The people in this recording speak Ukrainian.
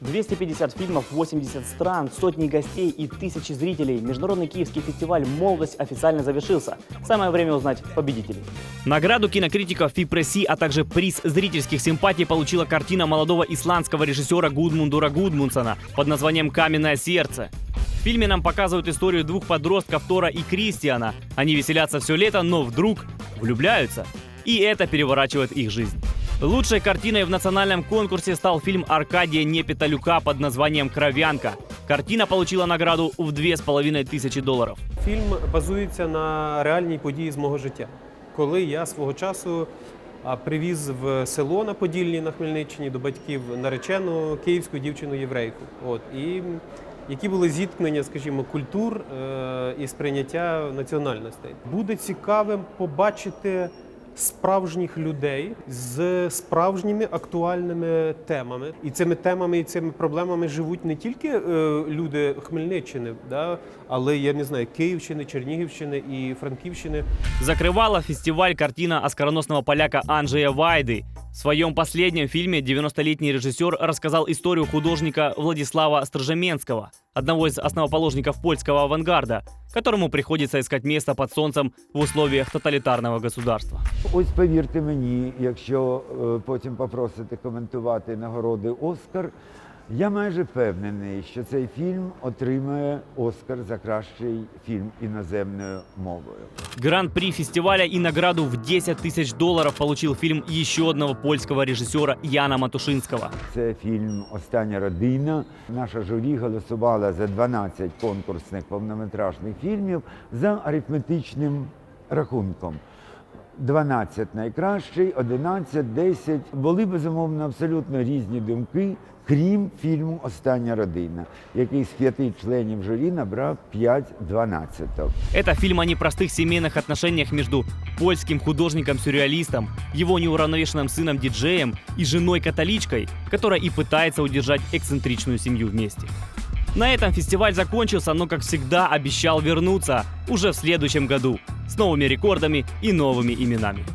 250 фильмов, 80 стран, сотни гостей и тысячи зрителей. Международный киевский фестиваль «Молодость» официально завершился. Самое время узнать победителей. Награду кинокритиков Фипресси, а также приз зрительских симпатий получила картина молодого исландского режиссера Гудмундура Гудмунсона под названием «Каменное сердце». В фильме нам показывают историю двух подростков Тора и Кристиана. Они веселятся все лето, но вдруг влюбляются. И это переворачивает их жизнь. Лучшей картиной в национальном конкурсе стал фильм Аркадия Непеталюка под названием «Кровянка». Картина получила награду в 2500 долларов. Фільм базується на реальній події з мого життя. Коли я свого часу привіз в село на Подільні на Хмельниччині до батьків наречену київську дівчину єврейку. От і які були зіткнення, скажімо, культур е, і сприйняття національностей. Буде цікавим побачити справжніх людей з справжніми актуальними темами. І цими темами і цими проблемами живуть не тільки е, люди Хмельниччини, да, але я не знаю, Київщини, Чернігівщини і Франківщини. Закривала фестиваль картина оскароносного поляка Анджея Вайды. Своем последнем фильме 90-летний режиссер рассказал историю художника Владислава Стржеменского, одного из основоположников польского авангарда, которому приходится искать место под солнцем в условиях тоталитарного государства. Ось повірте мені, якщо е, потім попросите коментувати нагороди Оскар, я майже впевнений, що цей фільм отримає Оскар за кращий фільм іноземною мовою. Гран-при фестиваля и награду в 10 тысяч долларов получил фильм еще одного польского режиссера Яна Матушинского. Це фільм Остання родина. Наша журі голосувала за 12 конкурсних повнометражних фільмів за арифметичним рахунком. 12 найкращий, 11, 10. Були безумовно абсолютно різні думки, крім фільму Остання родина, який з п'яти членів журі набрав 5-12. Это фильм о непростых семейных отношениях между польским художником-сюрреалистом, его неуравновешенным сыном-диджеем и женой-католичкой, которая и пытается удержать эксцентричную семью вместе. На этом фестиваль закончился, но, как всегда, обещал вернуться уже в следующем году с новыми рекордами и новыми именами.